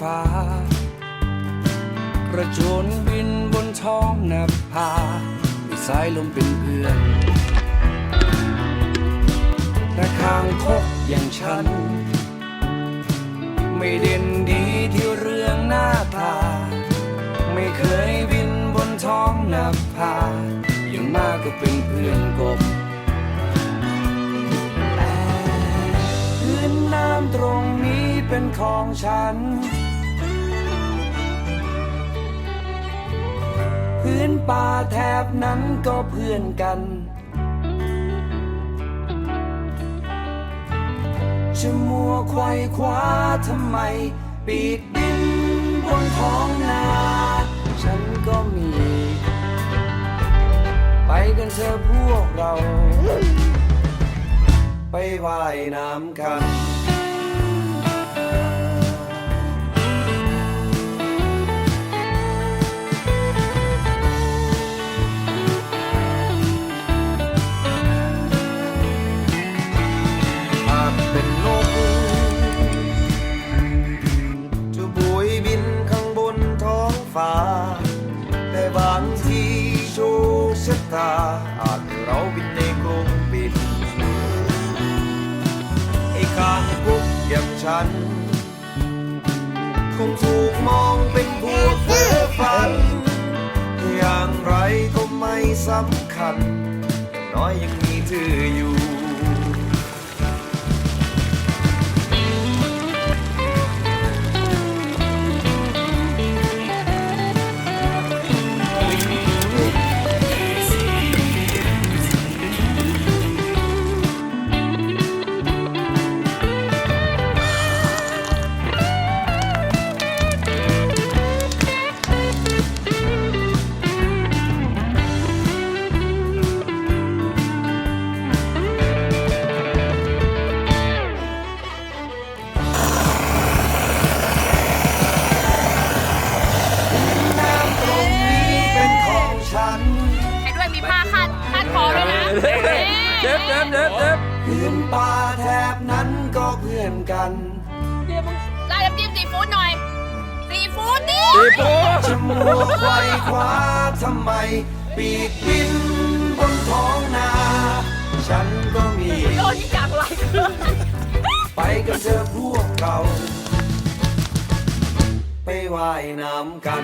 ฟ้า กระโจนบินบนท้องนภามีสายลมเป็นเพื่อนแต่คางคกอย่างฉัน ไม่เด่นดีที่เรื่องหน้าตา ไม่เคยบินบนท้องนภาอย่างมากก็เป็นเพื่อนกบแต่พื้นน้ำตรงนี้เป็นของฉัน พื้นป่าแถบนั้นก็เพื่อนกัน จะมัวไขว่คว้าทำไม ปีกบินบนท้องนา ฉันก็มี ไปกันเถอะพวกเรา ไปว่ายน้ำกัน ฟ้า แต่บางทีโชคชะตา อาจเราบินในกรงปิดไอ้ข้างกุ๊กอย่างฉัน คงถูกมองเป็นพวกเพ้อฝัน อย่างไรก็ไม่สำคัญ น้อยยังมีเธออยู่ คอด้วยนะเจ็บเจ็บเจ็บเจ็บพื้นป่าแถบนั้นก็เพื่อนกันไล่น้ำจิ้มซีฟู้ดหน่อยซีฟู้ดดิตีปูจะมัวไขว่คว้าทำไม ปีกบินบนท้องนา ฉันก็มี โดนจับไหลเครื่องไปกันเถอะพวกเรา ไปว่ายน้ำกัน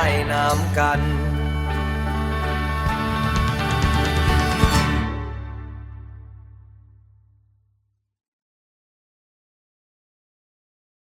ายน้ำกัน